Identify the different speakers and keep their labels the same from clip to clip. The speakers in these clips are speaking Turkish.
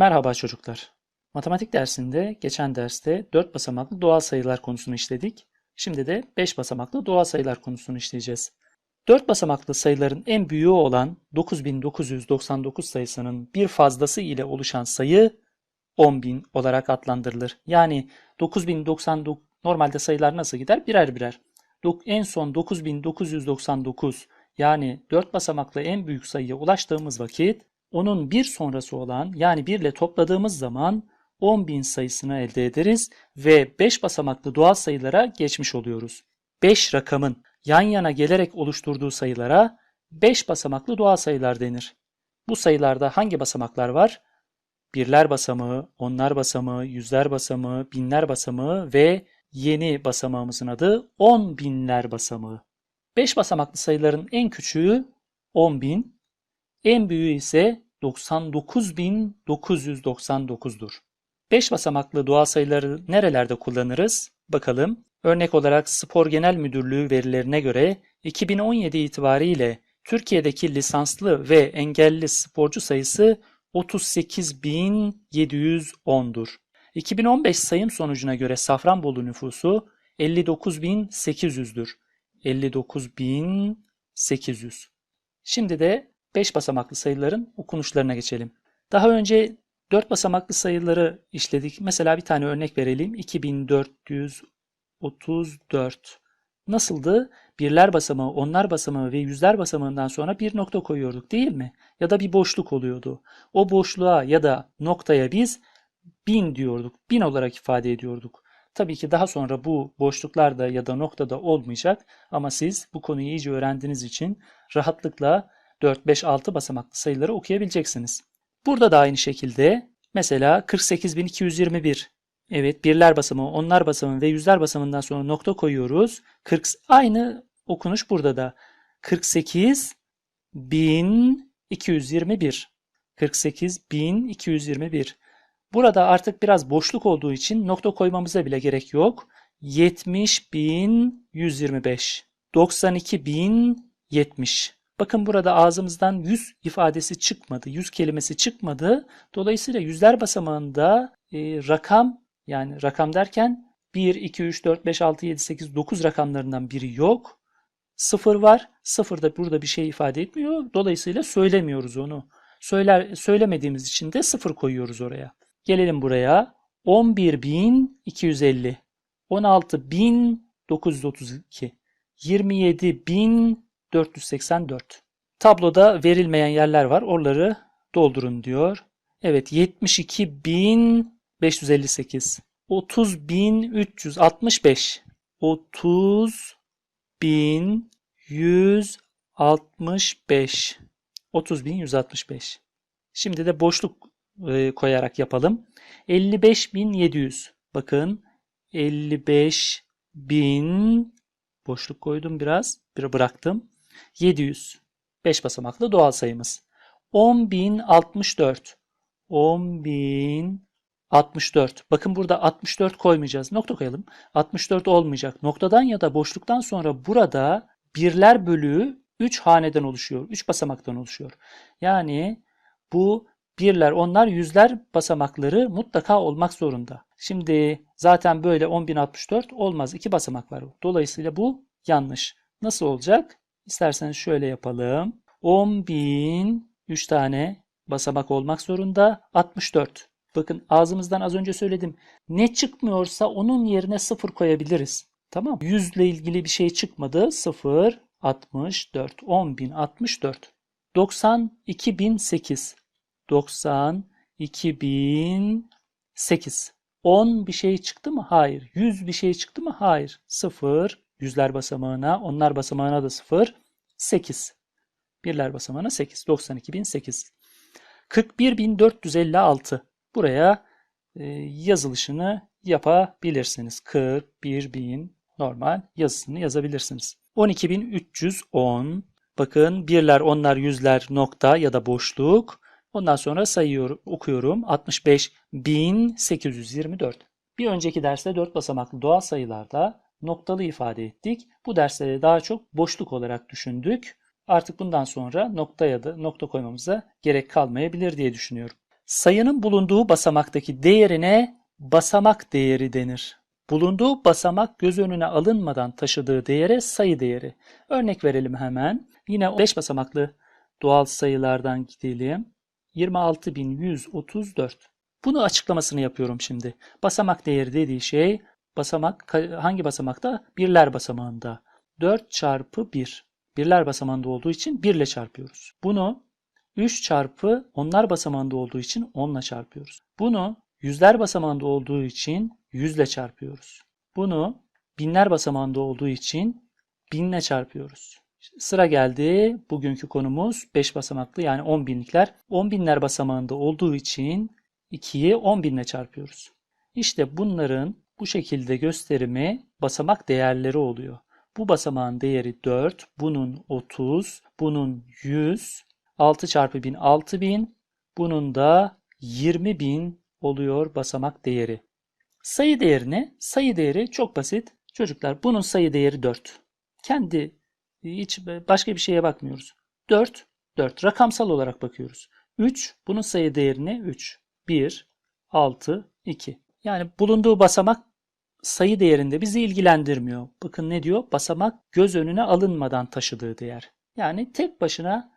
Speaker 1: Merhaba çocuklar. Matematik dersinde geçen derste 4 basamaklı doğal sayılar konusunu işledik. Şimdi de 5 basamaklı doğal sayılar konusunu işleyeceğiz. 4 basamaklı sayıların en büyüğü olan 9999 sayısının bir fazlası ile oluşan sayı 10.000 olarak adlandırılır. Yani 9099 normalde sayılar nasıl gider? Birer birer. En son 9999 yani 4 basamaklı en büyük sayıya ulaştığımız vakit onun bir sonrası olan yani 1 ile topladığımız zaman 10.000 sayısını elde ederiz ve 5 basamaklı doğal sayılara geçmiş oluyoruz. 5 rakamın yan yana gelerek oluşturduğu sayılara 5 basamaklı doğal sayılar denir. Bu sayılarda hangi basamaklar var? Birler basamağı, onlar basamağı, yüzler basamağı, binler basamağı ve yeni basamağımızın adı 10 binler basamağı. 5 basamaklı sayıların en küçüğü 10.000, en büyüğü ise 99.999'dur. 5 basamaklı doğal sayıları nerelerde kullanırız? Bakalım. Örnek olarak Spor Genel Müdürlüğü verilerine göre 2017 itibariyle Türkiye'deki lisanslı ve engelli sporcu sayısı 38.710'dur. 2015 sayım sonucuna göre Safranbolu nüfusu 59.800'dür. 59.800. Şimdi de 5 basamaklı sayıların okunuşlarına geçelim. Daha önce 4 basamaklı sayıları işledik. Mesela bir tane örnek verelim. 2434. Nasıldı? Birler basamağı, onlar basamağı ve yüzler basamağından sonra bir nokta koyuyorduk değil mi? Ya da bir boşluk oluyordu. O boşluğa ya da noktaya biz bin diyorduk. Bin olarak ifade ediyorduk. Tabii ki daha sonra bu boşluklarda ya da noktada olmayacak ama siz bu konuyu iyice öğrendiğiniz için rahatlıkla 4, 5, 6 basamaklı sayıları okuyabileceksiniz. Burada da aynı şekilde mesela 48221 Evet birler basamağı, onlar basamağı ve yüzler basamağından sonra nokta koyuyoruz. 40 aynı okunuş burada da. 48221 48221 Burada artık biraz boşluk olduğu için nokta koymamıza bile gerek yok. 70.125 92.070 Bakın burada ağzımızdan 100 ifadesi çıkmadı, 100 kelimesi çıkmadı. Dolayısıyla yüzler basamağında e, rakam yani rakam derken 1, 2, 3, 4, 5, 6, 7, 8, 9 rakamlarından biri yok. Sıfır var. Sıfır da burada bir şey ifade etmiyor. Dolayısıyla söylemiyoruz onu. Söyler, söylemediğimiz için de sıfır koyuyoruz oraya. Gelelim buraya. 11.250 16.932 27.484 Tabloda verilmeyen yerler var. Oraları doldurun diyor. Evet 72.558 30.365 30.165 30.165 Şimdi de boşluk e, koyarak yapalım. 55.700 bakın 55.000 boşluk koydum biraz bir bıraktım 700 5 basamaklı doğal sayımız 10.064 10.064 bakın burada 64 koymayacağız nokta koyalım 64 olmayacak noktadan ya da boşluktan sonra burada birler bölüğü 3 haneden oluşuyor 3 basamaktan oluşuyor yani bu birler, onlar, yüzler basamakları mutlaka olmak zorunda. Şimdi zaten böyle 10.064 olmaz. iki basamak var. Dolayısıyla bu yanlış. Nasıl olacak? İsterseniz şöyle yapalım. 10.000 3 tane basamak olmak zorunda. 64. Bakın ağzımızdan az önce söyledim. Ne çıkmıyorsa onun yerine 0 koyabiliriz. Tamam. 100 ile ilgili bir şey çıkmadı. 0, 64, 10.064. 92.008 92.008 10 bir şey çıktı mı? Hayır. 100 bir şey çıktı mı? Hayır. 0 yüzler basamağına, onlar basamağına da 0 8 birler basamağına 8 92.008 41.456 buraya e, yazılışını yapabilirsiniz. 41.000 normal yazısını yazabilirsiniz. 12.310 bakın birler, onlar, yüzler, nokta ya da boşluk Ondan sonra sayıyorum, okuyorum. 65.824. Bir önceki derste 4 basamaklı doğal sayılarda noktalı ifade ettik. Bu derste daha çok boşluk olarak düşündük. Artık bundan sonra noktaya da nokta koymamıza gerek kalmayabilir diye düşünüyorum. Sayının bulunduğu basamaktaki değerine basamak değeri denir. Bulunduğu basamak göz önüne alınmadan taşıdığı değere sayı değeri. Örnek verelim hemen. Yine 5 basamaklı doğal sayılardan gidelim. 26134. Bunu açıklamasını yapıyorum şimdi. Basamak değeri dediği şey basamak hangi basamakta? Birler basamağında. 4 çarpı 1. Birler basamağında olduğu için 1 ile çarpıyoruz. Bunu 3 çarpı onlar basamağında olduğu için 10 ile çarpıyoruz. Bunu yüzler basamağında olduğu için 100 ile çarpıyoruz. Bunu binler basamağında olduğu için 1000 ile çarpıyoruz. Sıra geldi. Bugünkü konumuz 5 basamaklı yani 10 binlikler. 10 binler basamağında olduğu için 2'yi 10 binle çarpıyoruz. İşte bunların bu şekilde gösterimi basamak değerleri oluyor. Bu basamağın değeri 4, bunun 30, bunun 100, 6 çarpı 1000 6000, bunun da 20.000 oluyor basamak değeri. Sayı değerini, sayı değeri çok basit. Çocuklar bunun sayı değeri 4. Kendi hiç başka bir şeye bakmıyoruz. 4, 4 rakamsal olarak bakıyoruz. 3, bunun sayı değerine 3. 1, 6, 2. Yani bulunduğu basamak sayı değerinde bizi ilgilendirmiyor. Bakın ne diyor? Basamak göz önüne alınmadan taşıdığı değer. Yani tek başına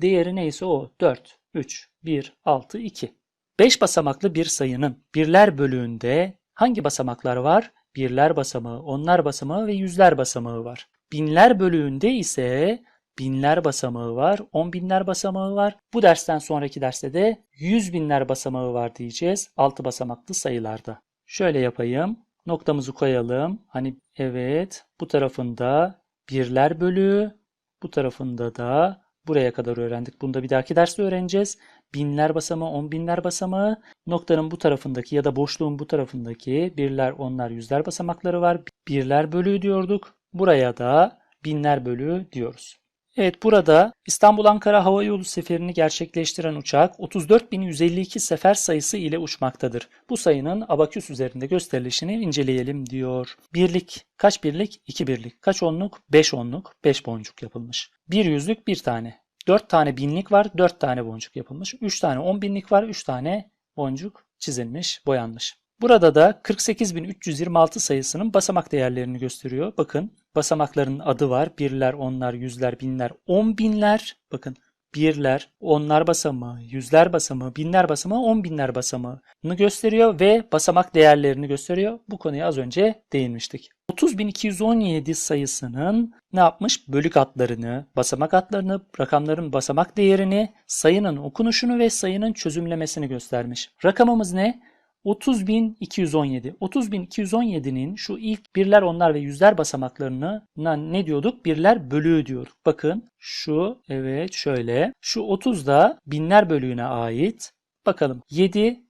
Speaker 1: değeri neyse o. 4, 3, 1, 6, 2. 5 basamaklı bir sayının birler bölüğünde hangi basamaklar var? Birler basamağı, onlar basamağı ve yüzler basamağı var. Binler bölüğünde ise binler basamağı var, on binler basamağı var. Bu dersten sonraki derste de yüz binler basamağı var diyeceğiz altı basamaklı sayılarda. Şöyle yapayım. Noktamızı koyalım. Hani evet bu tarafında birler bölüğü, bu tarafında da buraya kadar öğrendik. Bunu da bir dahaki derste öğreneceğiz. Binler basamağı, on binler basamağı, noktanın bu tarafındaki ya da boşluğun bu tarafındaki birler, onlar, yüzler basamakları var. Birler bölüğü diyorduk. Buraya da binler bölüğü diyoruz. Evet burada İstanbul-Ankara Hava Yolu seferini gerçekleştiren uçak 34.152 sefer sayısı ile uçmaktadır. Bu sayının abaküs üzerinde gösterilişini inceleyelim diyor. Birlik kaç birlik? 2 birlik. Kaç onluk? 5 onluk. 5 boncuk yapılmış. Bir yüzlük bir tane. 4 tane binlik var. 4 tane boncuk yapılmış. 3 tane 10 binlik var. 3 tane boncuk çizilmiş, boyanmış. Burada da 48.326 sayısının basamak değerlerini gösteriyor. Bakın basamakların adı var. Birler, onlar, yüzler, binler, on binler. Bakın birler, onlar basamağı, yüzler basamağı, binler basamağı, on binler basamağını gösteriyor ve basamak değerlerini gösteriyor. Bu konuya az önce değinmiştik. 30.217 sayısının ne yapmış? Bölük adlarını, basamak adlarını, rakamların basamak değerini, sayının okunuşunu ve sayının çözümlemesini göstermiş. Rakamımız ne? 30.217. 30.217'nin şu ilk birler, onlar ve yüzler basamaklarına ne diyorduk? Birler bölüğü diyorduk. Bakın şu evet şöyle. Şu 30 da binler bölüğüne ait. Bakalım 7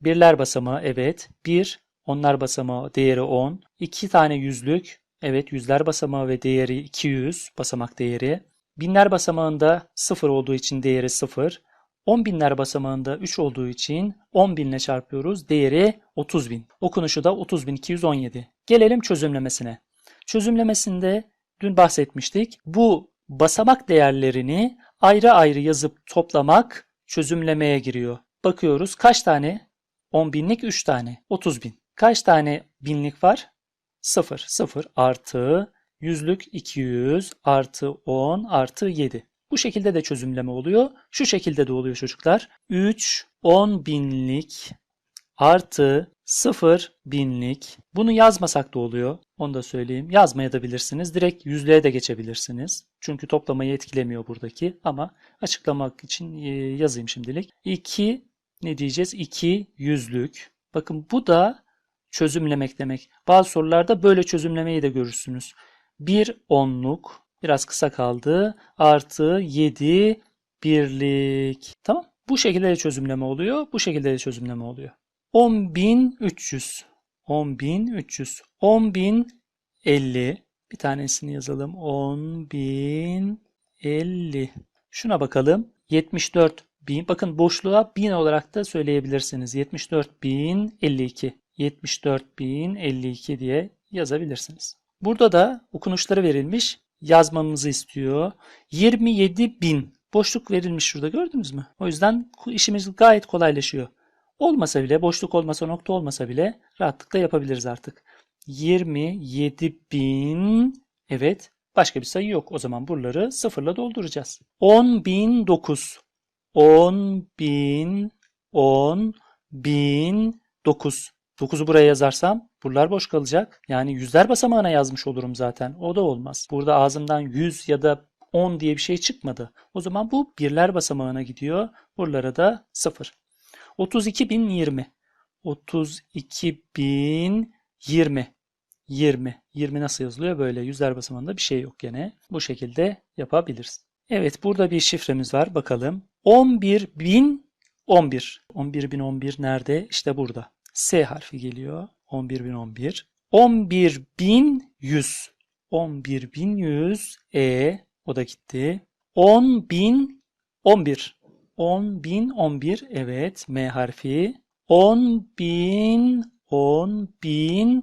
Speaker 1: birler basamağı evet. 1 onlar basamağı değeri 10. 2 tane yüzlük evet yüzler basamağı ve değeri 200 basamak değeri. Binler basamağında 0 olduğu için değeri 0. 10 binler basamağında 3 olduğu için 10 binle çarpıyoruz. Değeri 30 bin. Okunuşu da 30.217. Gelelim çözümlemesine. Çözümlemesinde dün bahsetmiştik. Bu basamak değerlerini ayrı ayrı yazıp toplamak çözümlemeye giriyor. Bakıyoruz kaç tane? 10 binlik 3 tane. 30 bin. Kaç tane binlik var? 0. 0 artı yüzlük 200 artı 10 artı 7. Bu şekilde de çözümleme oluyor. Şu şekilde de oluyor çocuklar. 3 10 binlik artı 0 binlik. Bunu yazmasak da oluyor. Onu da söyleyeyim. Yazmaya da bilirsiniz. Direkt yüzlüğe de geçebilirsiniz. Çünkü toplamayı etkilemiyor buradaki. Ama açıklamak için e, yazayım şimdilik. 2 ne diyeceğiz? 2 yüzlük. Bakın bu da çözümlemek demek. Bazı sorularda böyle çözümlemeyi de görürsünüz. 1 onluk Biraz kısa kaldı. Artı 7 birlik. Tamam. Bu şekilde de çözümleme oluyor. Bu şekilde de çözümleme oluyor. 10.300. 10.300. 10.050. Bir tanesini yazalım. 10.050. Şuna bakalım. 74 bin. Bakın boşluğa 1000 olarak da söyleyebilirsiniz. 74.052. 74.052 diye yazabilirsiniz. Burada da okunuşları verilmiş yazmamızı istiyor. 27 bin Boşluk verilmiş şurada gördünüz mü? O yüzden işimiz gayet kolaylaşıyor. Olmasa bile, boşluk olmasa, nokta olmasa bile rahatlıkla yapabiliriz artık. 27.000 evet başka bir sayı yok. O zaman buraları sıfırla dolduracağız. 10.009 10.000 10.000 9 9'u buraya yazarsam buralar boş kalacak. Yani yüzler basamağına yazmış olurum zaten. O da olmaz. Burada ağzımdan 100 ya da 10 diye bir şey çıkmadı. O zaman bu birler basamağına gidiyor. Buralara da 0. 32.020 32.020 20. 20 nasıl yazılıyor? Böyle yüzler basamağında bir şey yok gene. Bu şekilde yapabiliriz. Evet burada bir şifremiz var. Bakalım. 11.011 11.011 nerede? İşte burada. S harfi geliyor. 11.011 11.100 11.100 E o da gitti. 10.011 10.011 evet M harfi. 10.000 10.000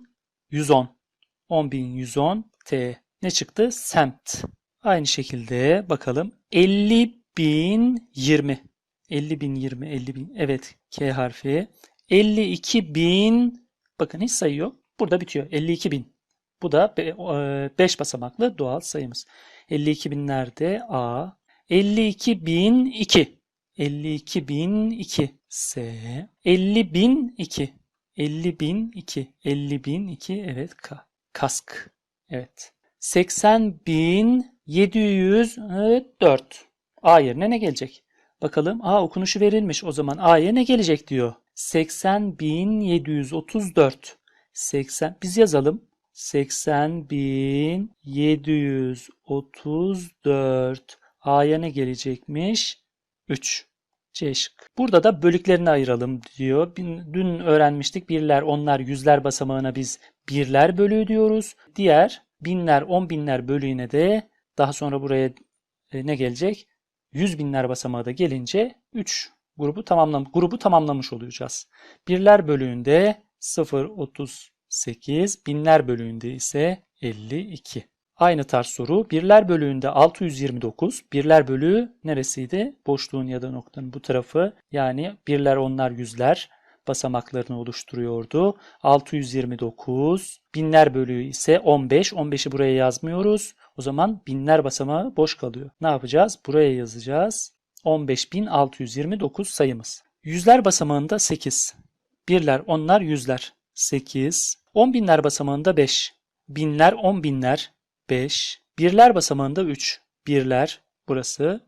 Speaker 1: 110 10.110 T. Ne çıktı? Semt. Aynı şekilde bakalım. 50.020 50.020 50.000 evet K harfi. 52.000 bakın hiç sayı yok. Burada bitiyor. 52.000. Bu da 5 basamaklı doğal sayımız. 52.000 nerede? A. 52.002 52.002 S. 50.002 50.002 50.002 evet K. Kask. Evet. 80.704 A yerine ne gelecek? Bakalım. A okunuşu verilmiş. O zaman A'ya ne gelecek diyor. 80.734 80 biz yazalım. 80.734 A'ya ne gelecekmiş? 3. C. Burada da bölüklerini ayıralım diyor. Dün öğrenmiştik birler, onlar, yüzler basamağına biz birler bölüğü diyoruz. Diğer binler, on binler bölüğüne de daha sonra buraya e, ne gelecek? Yüz binler basamağı da gelince 3 grubu tamamlam grubu tamamlamış olacağız. Birler bölüğünde 0.38, binler bölüğünde ise 52. Aynı tarz soru. Birler bölüğünde 629. Birler bölüğü neresiydi? Boşluğun ya da noktanın bu tarafı. Yani birler, onlar, yüzler basamaklarını oluşturuyordu. 629. Binler bölüğü ise 15. 15'i buraya yazmıyoruz. O zaman binler basamağı boş kalıyor. Ne yapacağız? Buraya yazacağız. 15.629 sayımız. Yüzler basamağında 8. Birler, onlar, yüzler. 8. 10 binler basamağında 5. Binler, 10 binler. 5. Birler basamağında 3. Birler burası.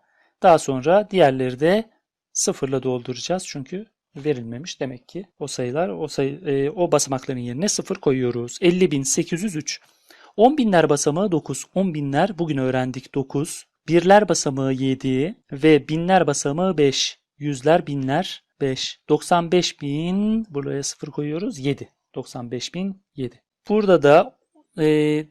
Speaker 1: Daha sonra diğerleri de sıfırla dolduracağız çünkü verilmemiş demek ki o sayılar o sayı e, o basamakların yerine sıfır koyuyoruz. 50.803. 10 binler basamağı 9. 10 binler bugün öğrendik 9. Birler basamağı 7 ve binler basamağı 5. Yüzler binler 5. 95 bin buraya sıfır koyuyoruz 7. 95 bin 7. Burada da e,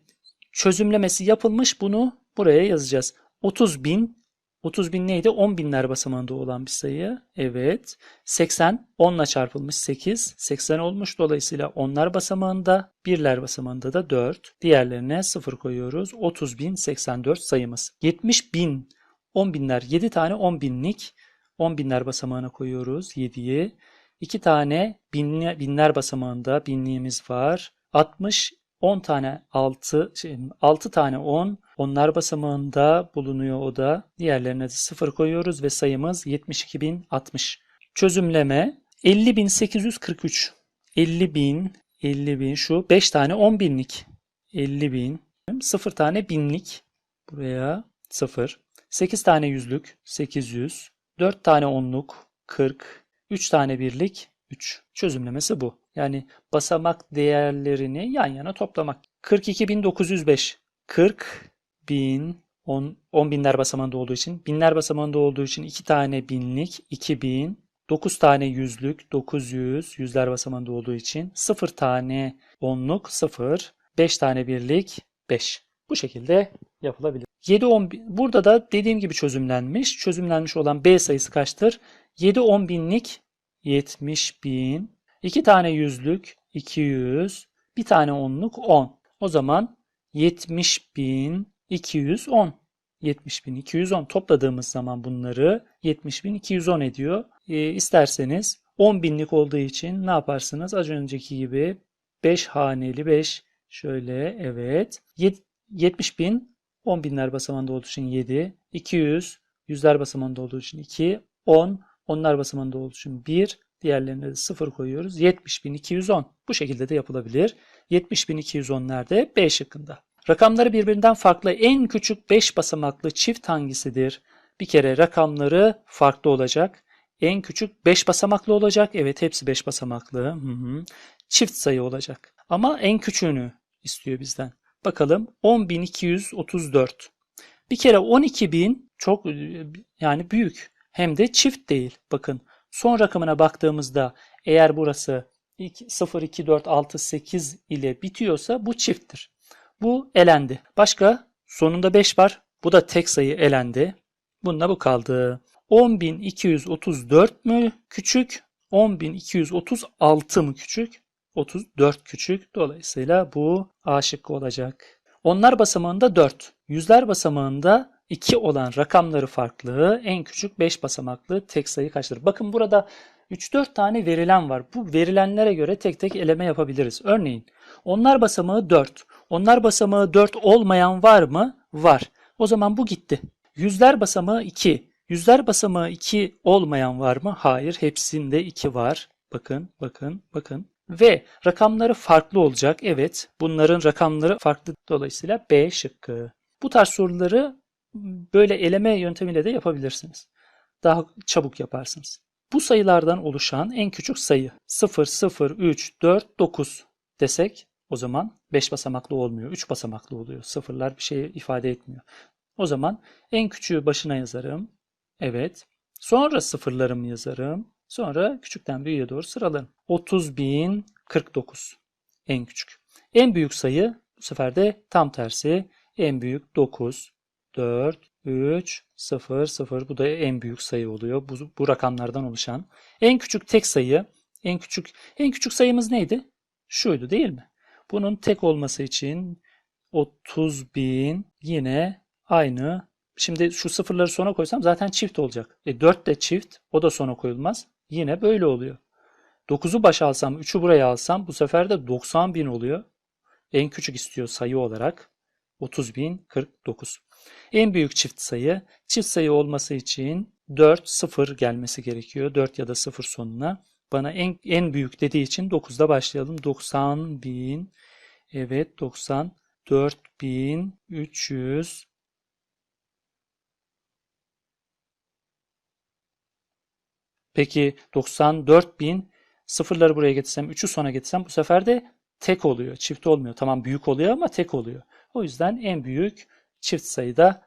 Speaker 1: çözümlemesi yapılmış. Bunu buraya yazacağız. 30 bin 30 bin neydi? 10 binler basamağında olan bir sayı. Evet. 80 10 ile çarpılmış 8. 80 olmuş. Dolayısıyla onlar basamağında, birler basamağında da 4. Diğerlerine 0 koyuyoruz. 30 bin 84 sayımız. 70 bin 10 binler 7 tane 10 binlik 10 binler basamağına koyuyoruz 7'yi. 2 tane binler, basamağında binliğimiz var. 60 10 tane 6 şey, 6 tane 10 onlar basamağında bulunuyor o da. Diğerlerine de 0 koyuyoruz ve sayımız 72.060. Çözümleme 50.843. 50.000 50.000 şu 5 tane 10 binlik. 50.000 0 tane binlik. Buraya 0. 8 tane yüzlük 800. 4 tane onluk 40. 3 tane birlik 3. Çözümlemesi bu. Yani basamak değerlerini yan yana toplamak. 42.905. 40 bin 10, 10 binler basamağında olduğu için binler basamağında olduğu için 2 tane binlik 2000 9 tane yüzlük 900 yüzler basamağında olduğu için 0 tane onluk 0 5 tane birlik 5 bu şekilde yapılabilir. 7 10 bin- burada da dediğim gibi çözümlenmiş. Çözümlenmiş olan B sayısı kaçtır? 7 10 binlik 70 bin. 2 tane yüzlük 200 bir tane onluk 10. O zaman 70.210 70.210 topladığımız zaman bunları 70.210 ediyor. E, isterseniz 10 binlik olduğu için ne yaparsınız? Az önceki gibi 5 haneli 5 şöyle evet. 70 bin 10 binler basamağında olduğu için 7 200 yüzler basamağında olduğu için 2 10 onlar basamağında olduğu için 1 diğerlerine de 0 koyuyoruz. 70.210 bu şekilde de yapılabilir. 70.210 nerede? B şıkkında. Rakamları birbirinden farklı en küçük 5 basamaklı çift hangisidir? Bir kere rakamları farklı olacak. En küçük 5 basamaklı olacak. Evet hepsi 5 basamaklı. Hı hı. Çift sayı olacak. Ama en küçüğünü istiyor bizden. Bakalım 10.234. Bir kere 12.000 çok yani büyük. Hem de çift değil. Bakın son rakamına baktığımızda eğer burası 0, 2, 4, 6, 8 ile bitiyorsa bu çifttir. Bu elendi. Başka? Sonunda 5 var. Bu da tek sayı elendi. Bununla bu kaldı. 10.234 mü küçük? 10.236 mı küçük? 34 küçük. Dolayısıyla bu A şıkkı olacak. Onlar basamağında 4. Yüzler basamağında 2 olan rakamları farklı. En küçük 5 basamaklı tek sayı kaçtır? Bakın burada 3-4 tane verilen var. Bu verilenlere göre tek tek eleme yapabiliriz. Örneğin onlar basamağı 4. Onlar basamağı 4 olmayan var mı? Var. O zaman bu gitti. Yüzler basamağı 2. Yüzler basamağı 2 olmayan var mı? Hayır. Hepsinde 2 var. Bakın, bakın, bakın. Ve rakamları farklı olacak. Evet, bunların rakamları farklı. Dolayısıyla B şıkkı. Bu tarz soruları böyle eleme yöntemiyle de yapabilirsiniz. Daha çabuk yaparsınız. Bu sayılardan oluşan en küçük sayı 0, 0, 3, 4, 9 desek o zaman 5 basamaklı olmuyor. 3 basamaklı oluyor. Sıfırlar bir şey ifade etmiyor. O zaman en küçüğü başına yazarım. Evet. Sonra sıfırlarımı yazarım. Sonra küçükten büyüğe doğru sıralarım. 30.049 en küçük. En büyük sayı bu sefer de tam tersi. En büyük 9, 4, 3, 0, 0. Bu da en büyük sayı oluyor. Bu, bu rakamlardan oluşan. En küçük tek sayı, en küçük en küçük sayımız neydi? Şuydu değil mi? Bunun tek olması için 30.000 yine aynı. Şimdi şu sıfırları sona koysam zaten çift olacak. E 4 de çift. O da sona koyulmaz. Yine böyle oluyor. 9'u başa alsam, 3'ü buraya alsam bu sefer de 90.000 oluyor. En küçük istiyor sayı olarak. 30.049. En büyük çift sayı. Çift sayı olması için 4, 0 gelmesi gerekiyor. 4 ya da 0 sonuna. Bana en, en büyük dediği için 9'da başlayalım. 90.000 Evet 94.300 Peki 94.000 sıfırları buraya getirsem 3'ü sona getirsem bu sefer de tek oluyor. Çift olmuyor. Tamam büyük oluyor ama tek oluyor. O yüzden en büyük çift sayıda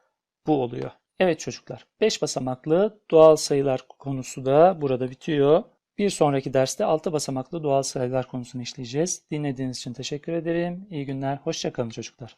Speaker 1: bu oluyor. Evet çocuklar 5 basamaklı doğal sayılar konusu da burada bitiyor. Bir sonraki derste 6 basamaklı doğal sayılar konusunu işleyeceğiz. Dinlediğiniz için teşekkür ederim. İyi günler. Hoşçakalın çocuklar.